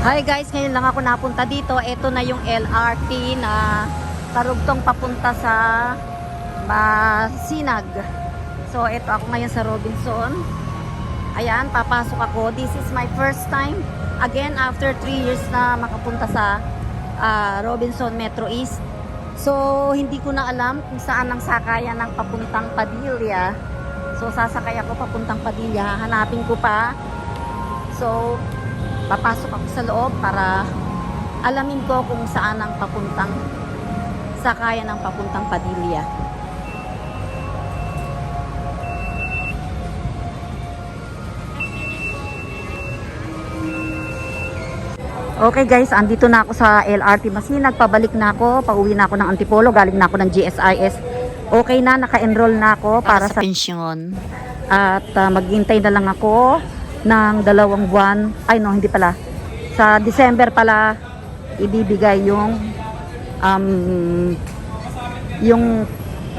Hi guys, ngayon lang ako napunta dito. Ito na yung LRT na karugtong papunta sa Masinag. So, ito ako ngayon sa Robinson. Ayan, papasok ako. This is my first time. Again, after 3 years na makapunta sa ah, Robinson Metro East. So, hindi ko na alam kung saan ang sakayan ng papuntang Padilla. So, sasakay ako papuntang Padilla. Hanapin ko pa. So, papasok ako sa loob para alamin ko kung saan ang papuntang sakayan ng papuntang Padilla. Okay guys, andito na ako sa LRT Masinag. Pabalik na ako, pauwi na ako ng Antipolo, galing na ako ng GSIS. Okay na, naka-enroll na ako para, sa pensyon. At ah, maghintay na lang ako ng dalawang buwan. Ay no, hindi pala. Sa December pala ibibigay yung um, yung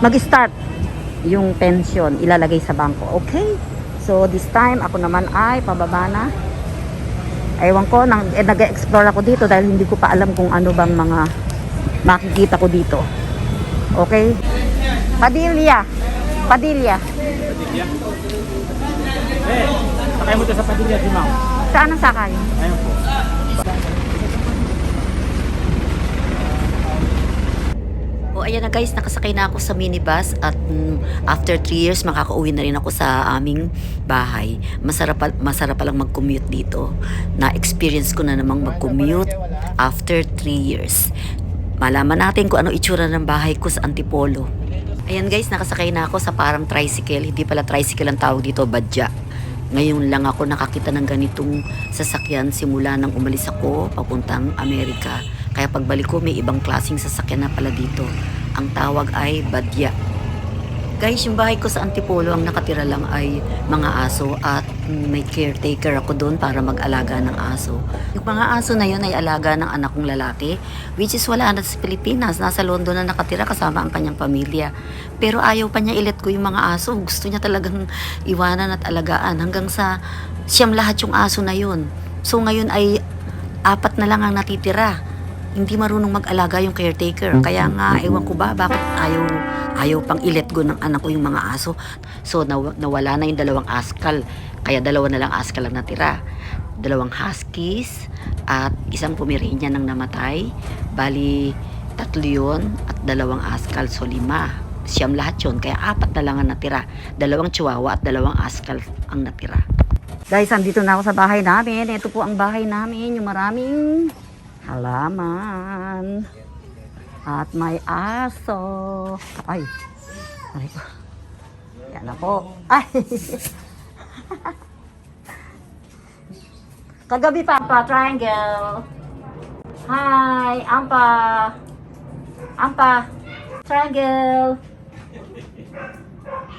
mag-start yung pension ilalagay sa bangko. Okay? So this time ako naman ay pababa na. Ewan ko, nang, eh, nag-explore ako dito dahil hindi ko pa alam kung ano bang mga makikita ko dito. Okay? Padilla. Padilla. Padilla. Eh, sakay mo to sa Padilla, di ma'am. Saan ang sakay? Ayun po. O ayan na guys, nakasakay na ako sa minibus at mm, after 3 years makakauwi na rin ako sa aming bahay. Masarap, pa- masarap palang mag-commute dito. Na-experience ko na namang mag-commute after 3 years. Malaman natin kung ano itsura ng bahay ko sa Antipolo. Ayan guys, nakasakay na ako sa parang tricycle. Hindi pala tricycle ang tawag dito, badya. Ngayon lang ako nakakita ng ganitong sasakyan simula nang umalis ako papuntang Amerika. Kaya pagbalik ko may ibang klaseng sasakyan na pala dito. Ang tawag ay badya. Guys, yung bahay ko sa Antipolo, ang nakatira lang ay mga aso at may caretaker ako doon para mag-alaga ng aso. Yung mga aso na yun ay alaga ng anak kong lalaki, which is wala na sa Pilipinas. Nasa London na nakatira kasama ang kanyang pamilya. Pero ayaw pa niya ilet ko yung mga aso. Gusto niya talagang iwanan at alagaan hanggang sa siyam lahat yung aso na yun. So ngayon ay apat na lang ang natitira hindi marunong mag-alaga yung caretaker. Kaya nga, ewan ko ba, bakit ayaw, ayaw pang ilet go ng anak ko yung mga aso. So, naw- nawala na yung dalawang askal. Kaya dalawa na lang askal ang natira. Dalawang huskies at isang pomeranian ang namatay. Bali, tatlo yun at dalawang askal. So, lima. Siyam lahat yun. Kaya apat na lang ang natira. Dalawang chihuahua at dalawang askal ang natira. Guys, andito na ako sa bahay namin. Ito po ang bahay namin. Yung maraming halaman. At may aso. Ay. Ay ko. Yan na po. Ay. Kagabi pa pa, triangle. Hi, Ampa. Ampa. Triangle.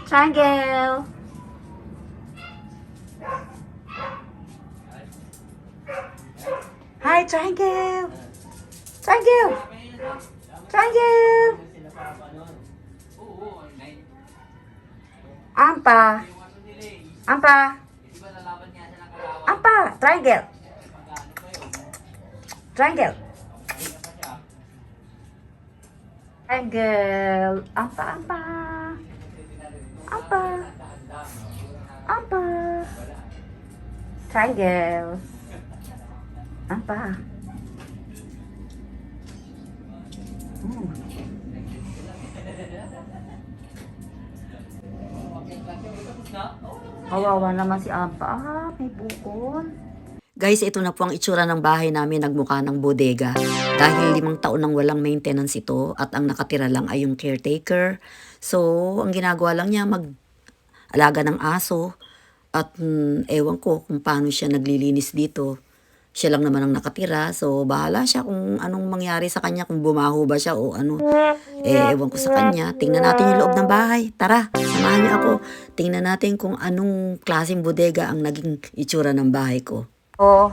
Triangle. Hi, Triangle! Triangle! Triangle! Ampa! Ampa! Ampa! Triangle! Triangle! Triangle! Ampa, ampa! Ampa! Ampa! Triangle! Ampa. Hmm. Kawawa naman si Ampa. Ah, may bukol. Guys, ito na po ang itsura ng bahay namin nagmukha ng bodega. Dahil limang taon nang walang maintenance ito at ang nakatira lang ay yung caretaker. So, ang ginagawa lang niya mag alaga ng aso at mm, ewan ko kung paano siya naglilinis dito. Siya lang naman ang nakatira, so bahala siya kung anong mangyari sa kanya, kung bumaho ba siya o ano. Eh, ewan ko sa kanya. Tingnan natin yung loob ng bahay. Tara, samahan niyo ako. Tingnan natin kung anong klaseng bodega ang naging itsura ng bahay ko. Oh,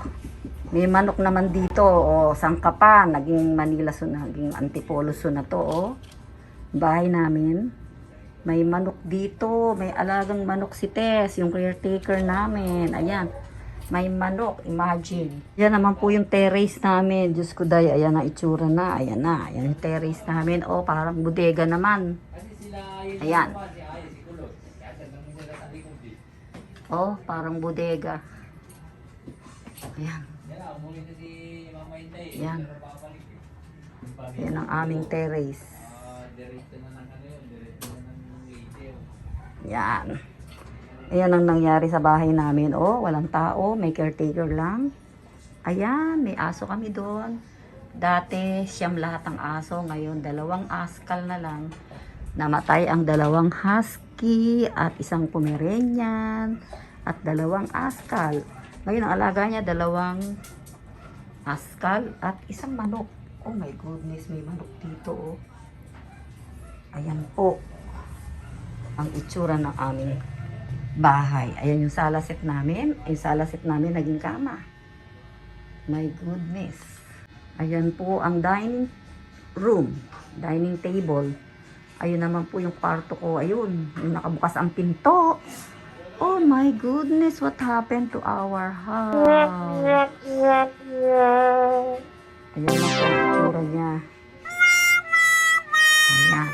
may manok naman dito. O, sangka pa. Naging Manila so naging Antipolo so na to. Oh. Bahay namin. May manok dito. May alagang manok si Tess, yung caretaker namin. Ayan. May manok, imagine. Yan naman po yung terrace namin. Diyos ko day, ayan na itsura na. Ayan na, ayan yung terrace namin. Oh, parang bodega naman. Ayan. Oh, parang bodega. Ayan. Ayan. Ayan ang aming terrace. Yan. Ayan ang nangyari sa bahay namin. Oh, walang tao. May caretaker lang. Ayan, may aso kami doon. Dati, siyam lahat ng aso. Ngayon, dalawang askal na lang. Namatay ang dalawang husky at isang pomeranian at dalawang askal. Ngayon, ang alaga niya, dalawang askal at isang manok. Oh my goodness, may manok dito oh. Ayan po ang itsura ng aming bahay. Ayan yung salasit namin. Yung salasit namin naging kama. My goodness. Ayan po ang dining room. Dining table. Ayun naman po yung kwarto ko. Ayun, yung nakabukas ang pinto. Oh my goodness, what happened to our house? Ayan na po ang itsura niya. Ayan.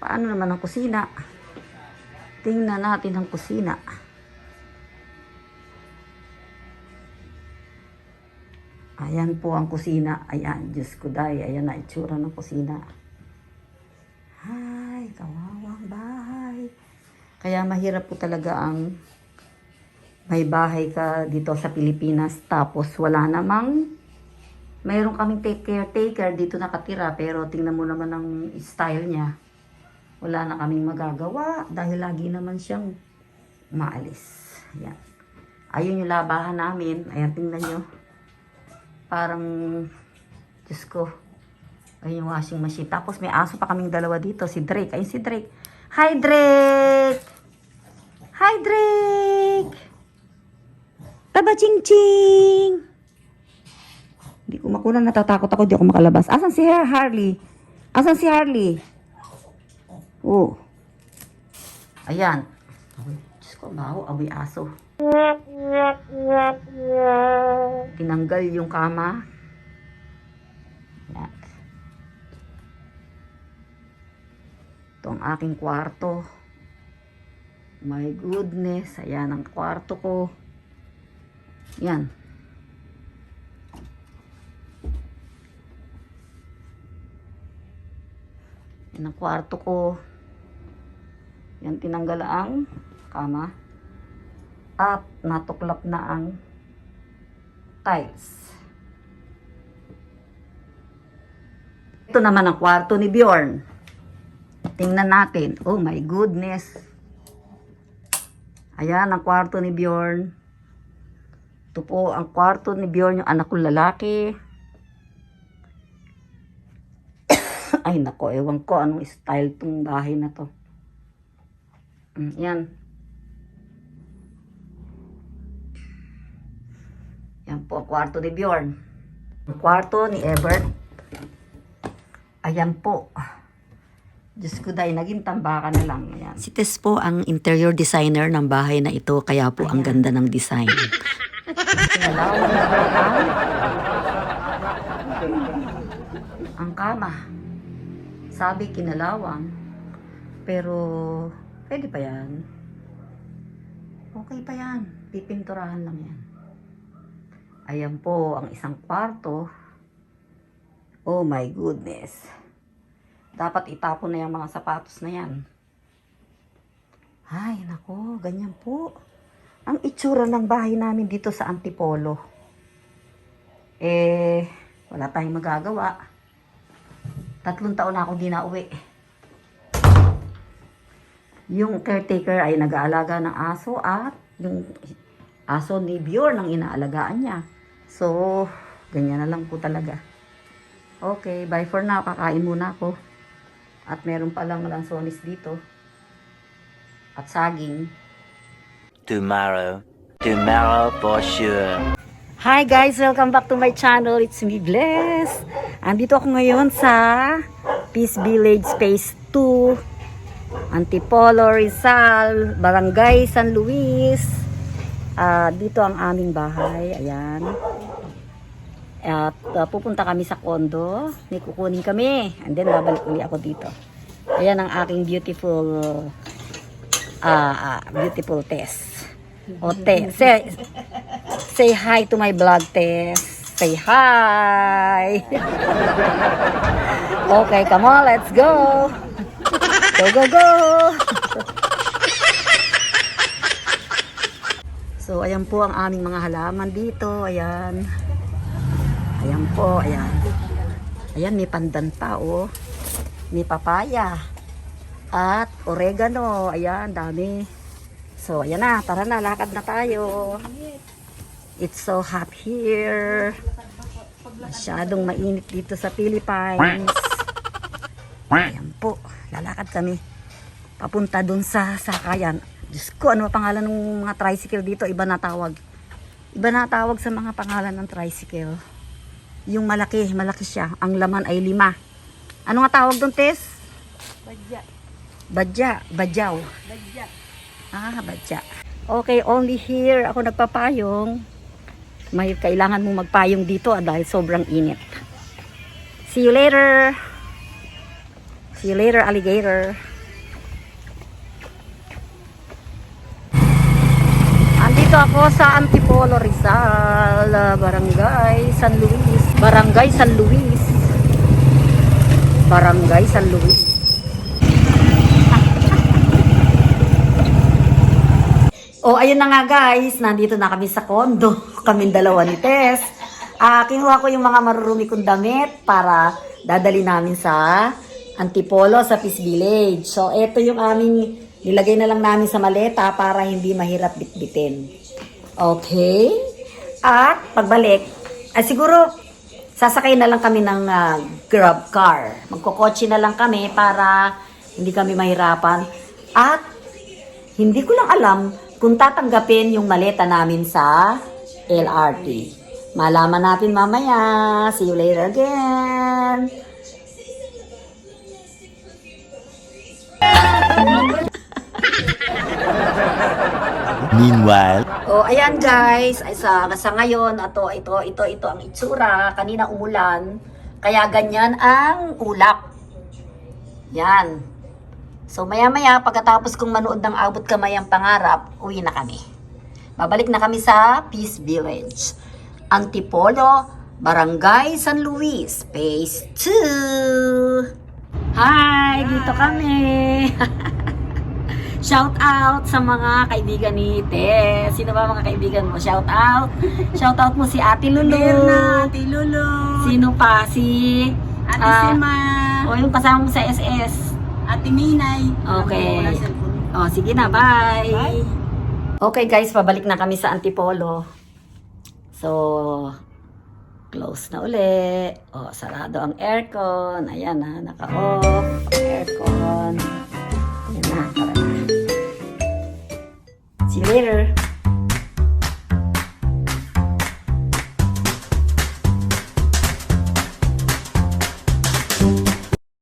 Paano naman ang kusina? Tingnan natin ang kusina. Ayan po ang kusina. Ayan, Diyos ko day. Ayan na itsura ng kusina. Ay, kawawang bahay. Kaya mahirap po talaga ang may bahay ka dito sa Pilipinas tapos wala namang mayroon kaming take caretaker dito nakatira pero tingnan mo naman ang style niya wala na kaming magagawa dahil lagi naman siyang maalis. Ayan. Ayun yung labahan namin. Ayan, tingnan nyo. Parang, Diyos ko, ayun yung washing machine. Tapos may aso pa kaming dalawa dito, si Drake. Ayun si Drake. Hi, Drake! Hi, Drake! Taba, ching ching! Hindi ko makunan, natatakot ako, hindi ako makalabas. Asan si Harley? Asan si Harley? Oh. Ayan. Ay, Diyos ko, baho, amoy aso. Tinanggal yung kama. Ayan. Ito ang aking kwarto. My goodness. Ayan ang kwarto ko. Yan. Yan ang kwarto ko. Yan tinanggal ang kama. At natuklap na ang tiles. Ito naman ang kwarto ni Bjorn. Tingnan natin. Oh my goodness. Ayan ang kwarto ni Bjorn. Ito po ang kwarto ni Bjorn, yung anak kong lalaki. Ay nako, ewan ko anong style tong bahay na to. Mm, yan. Yan po kwarto ni Bjorn. Kwarto ni Ebert. Ayan po. Diyos ko dahil naging tambakan na lang. Ayan. Si Tess po ang interior designer ng bahay na ito kaya po ang ganda ng design. Ang kama. Sabi kinalawang. Pero, pwede pa yan. Okay pa yan. Pipinturahan lang yan. Ayan po ang isang kwarto. Oh my goodness. Dapat itapon na yung mga sapatos na yan. Ay, nako, ganyan po ang itsura ng bahay namin dito sa Antipolo. Eh, wala tayong magagawa. Tatlong taon na ako di na uwi. Yung caretaker ay nag-aalaga ng aso at yung aso ni Bjorn ang inaalagaan niya. So, ganyan na lang po talaga. Okay, bye for now. Kakain muna ako. At meron palang lansones dito. At saging. tomorrow. Tomorrow for sure. Hi guys! Welcome back to my channel. It's me, Bless. Andito ako ngayon sa Peace Village Phase 2. Antipolo, Rizal, Barangay San Luis. Ah, dito ang aming bahay. Ayan. At ah, pupunta kami sa kondo. May kukunin kami. And then babalik uli ako dito. Ayan ang aking beautiful ah, beautiful test. O te, say, say hi to my vlog test. Say hi. okay, come on, let's go. Go, go, go. So, ayan po ang aming mga halaman dito. Ayan. Ayan po, ayan. Ayan, may pandan pa, oh. May papaya. At oregano. Ayan, dami. So, ayan na. Tara na, lakad na tayo. It's so hot here. Masyadong mainit dito sa Philippines. Ayan po, lalakad kami. Papunta dun sa sakayan. Diyos ko, ano ang pangalan ng mga tricycle dito? Iba na tawag. Iba na tawag sa mga pangalan ng tricycle. Yung malaki, malaki siya. Ang laman ay lima. Ano nga tawag doon, Tess? Badya. Badya. Badyaw. Badya. Ah, badya. Okay, only here ako nagpapayong. May kailangan mong magpayong dito ah, dahil sobrang init. See you later. See you later, alligator. Andito ako sa Antipolo Rizal, ah, Barangay San Luis. Barangay San Luis. Barangay San Luis. Oh, ayun na nga guys, nandito na kami sa kondo. Kaming dalawa ni Tess. Ah, kinuha ko yung mga marurumi kong damit para dadali namin sa Antipolo sa Peace Village. So, ito yung aming nilagay na lang namin sa maleta para hindi mahirap bitbitin. Okay? At pagbalik, ah, siguro sasakay na lang kami ng ah, grab car. Magkokotse na lang kami para hindi kami mahirapan. At hindi ko lang alam kung tatanggapin yung maleta namin sa LRT. Malaman natin mamaya. See you later again. Meanwhile, Oh, ayan guys, ay sa, sa ngayon, ito, ito, ito, ito ang itsura. Kanina umulan, kaya ganyan ang ulap. Yan. So maya maya, pagkatapos kong manood ng abot kamay ang pangarap, uwi na kami. Babalik na kami sa Peace Village. Antipolo, Barangay San Luis, Phase 2. Hi, dito kami. Shout out sa mga kaibigan ni Tess. Sino ba mga kaibigan mo? Shout out. Shout out mo si Ate Lulu. Berna, Ate Lulu, Sino pa? Si Ate Ah, Sema, o yung kasama mo sa SS. Ate Minay. Okay. O, sige na. Bye. Bye. Okay guys, pabalik na kami sa Antipolo. So, close na uli. O, sarado ang aircon. Ayan na, naka-off aircon. Ayan na, tara na. See you later.